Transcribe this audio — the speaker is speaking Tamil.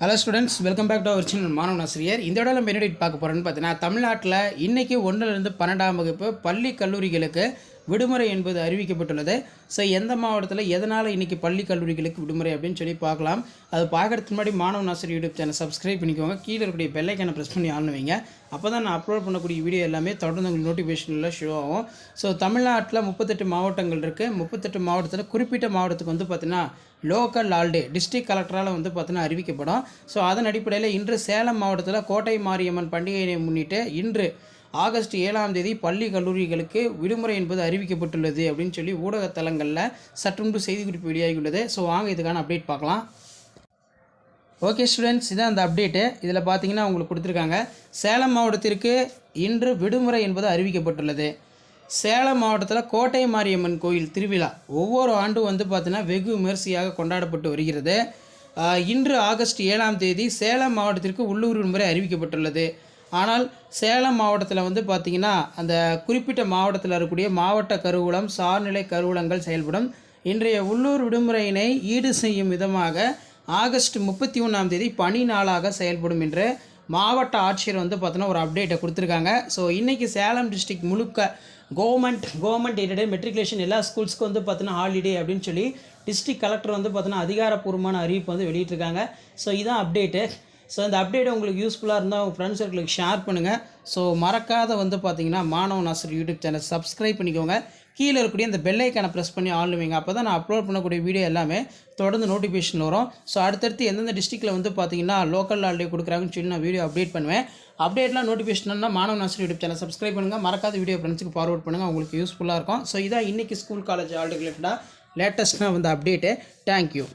Hello students welcome back to our சின்ன மாணவன் ஆசிரியர் இந்த இடம் நம்ம என்ன பார்க்க போகிறோன்னு பார்த்தீங்கன்னா தமிழ்நாட்டில் இன்றைக்கி ஒன்றுலேருந்து பன்னெண்டாம் வகுப்பு பள்ளி கல்லூரிகளுக்கு விடுமுறை என்பது அறிவிக்கப்பட்டுள்ளது. ஸோ எந்த மாவட்டத்தில் எதனால் இன்றைக்கி பள்ளி கல்லூரிகளுக்கு விடுமுறை அப்படின்னு சொல்லி பார்க்கலாம். அது பார்க்கறதுக்கு முன்னாடி மாணவன் ஆசிரியர் யூடியூப் சேனல் சப்ஸ்கிரைப் பண்ணிக்கோங்க. கீழே இருக்கக்கூடிய பெல்லைக்கான ப்ரெஸ் பண்ணி ஆன் வைங்க. அப்போ தான் நான் அப்லோட் பண்ணக்கூடிய வீடியோ எல்லாமே தொடர்ந்து உங்களுக்கு நோட்டிஃபிகேஷனில் ஷோ ஆகும். ஸோ தமிழ்நாட்டில் முப்பத்தெட்டு மாவட்டங்கள் இருக்குது முப்பத்தெட்டு மாவட்டத்தில் குறிப்பிட்ட மாவட்டத்துக்கு வந்து பார்த்திங்கன்னா லோக்கல் ஆல்டே டிஸ்ட்ரிக்ட் கலெக்டரால் வந்து பார்த்தீங்கன்னா அறிவிக்கப்படும். ஸோ அதன் அடிப்படையில் இன்று சேலம் மாவட்டத்தில் கோட்டை மாரியம்மன் பண்டிகையை முன்னிட்டு இன்று ஆகஸ்ட் ஏழாம் தேதி பள்ளி கல்லூரிகளுக்கு விடுமுறை என்பது அறிவிக்கப்பட்டுள்ளது அப்படின்னு சொல்லி ஊடகத்தலங்களில் சற்றுமுன்பு செய்திக்குறிப்பு வெளியாகியுள்ளது. ஸோ வாங்க இதுக்கான அப்டேட் பார்க்கலாம். ஓகே ஸ்டூடெண்ட்ஸ் இதான் அந்த அப்டேட்டு இதில் பார்த்தீங்கன்னா உங்களுக்கு கொடுத்துருக்காங்க. சேலம் மாவட்டத்திற்கு இன்று விடுமுறை என்பது அறிவிக்கப்பட்டுள்ளது. சேலம் மாவட்டத்தில் கோட்டை மாரியம்மன் கோயில் திருவிழா ஒவ்வொரு ஆண்டும் வந்து பார்த்தீங்கன்னா வெகு விமரிசையாக கொண்டாடப்பட்டு வருகிறது. இன்று ஆகஸ்ட் ஏழாம் தேதி சேலம் மாவட்டத்திற்கு உள்ளூர் விடுமுறை அறிவிக்கப்பட்டுள்ளது. ஆனால் சேலம் மாவட்டத்தில் வந்து பார்த்திங்கன்னா அந்த குறிப்பிட்ட மாவட்டத்தில் இருக்கக்கூடிய மாவட்ட கருவூலம் சார்நிலை கருவூலங்கள் செயல்படும். இன்றைய உள்ளூர் விடுமுறையினை ஈடு செய்யும் விதமாக ஆகஸ்ட் முப்பத்தி ஒன்றாம் தேதி பனி நாளாக செயல்படும் என்று மாவட்ட ஆட்சியர் வந்து பார்த்தோன்னா ஒரு அப்டேட்டை கொடுத்துருக்காங்க. ஸோ இன்றைக்கி சேலம் டிஸ்ட்ரிக்ட் முழுக்க கவர்மெண்ட் கவர்மெண்ட் எய்டட் மெட்ரிகுலேஷன் எல்லா ஸ்கூல்ஸ்க்கும் வந்து பார்த்தீங்கன்னா ஹாலிடே அப்படின்னு சொல்லி டிஸ்ட்ரிக்ட் கலெக்டர் வந்து பார்த்தோன்னா அதிகாரப்பூர்வமான அறிவிப்பு வந்து வெளியிட்டிருக்காங்க. ஸோ இதான் அப்டேட்டு ஸோ இந்த அப்டேட் உங்களுக்கு யூஸ்ஃபுல்லாக இருந்தால் உங்கள் ஃப்ரெண்ட்ஸ் சர்க்கிளுக்கு ஷேர் பண்ணுங்கள் ஸோ மறக்காத வந்து பார்த்தீங்கன்னா மாணவன் ஆசிரியர் யூடியூப் சேனல் சப்ஸ்கிரைப் பண்ணிக்கோங்க. கீழே இருக்கக்கூடிய இந்த பெல்லைக்கான ப்ரெஸ் பண்ணி ஆளுவீங்க வைங்க. அப்போ தான் நான் அப்லோட் பண்ணக்கூடிய வீடியோ எல்லாமே தொடர்ந்து நோட்டிஃபிகேஷன் வரும். ஸோ அடுத்தடுத்து எந்தெந்த டிஸ்ட்ரிக்ட்டில் வந்து பார்த்தீங்கன்னா லோக்கல் ஆல்ரெடி கொடுக்குறாங்கன்னு சொல்லி நான் வீடியோ அப்டேட் பண்ணுவேன். அப்டேட்லாம் நோட்டிஃபிகேஷன்னா மாணவ நாசர் யூடியூப் சேனல் சப்ஸ்கிரைப் பண்ணுங்கள் மறக்காத வீடியோ ஃப்ரெண்ட்ஸுக்கு ஃபார்வர்ட் பண்ணுங்கள் உங்களுக்கு யூஸ்ஃபுல்லாக இருக்கும். ஸோ இதான் இன்றைக்கி ஸ்கூல் காலேஜ் ஆல்ரெடி ரிலேட்டடாக லேட்டஸ்ட்டாக வந்து அப்டேட்டு தேங்க்யூ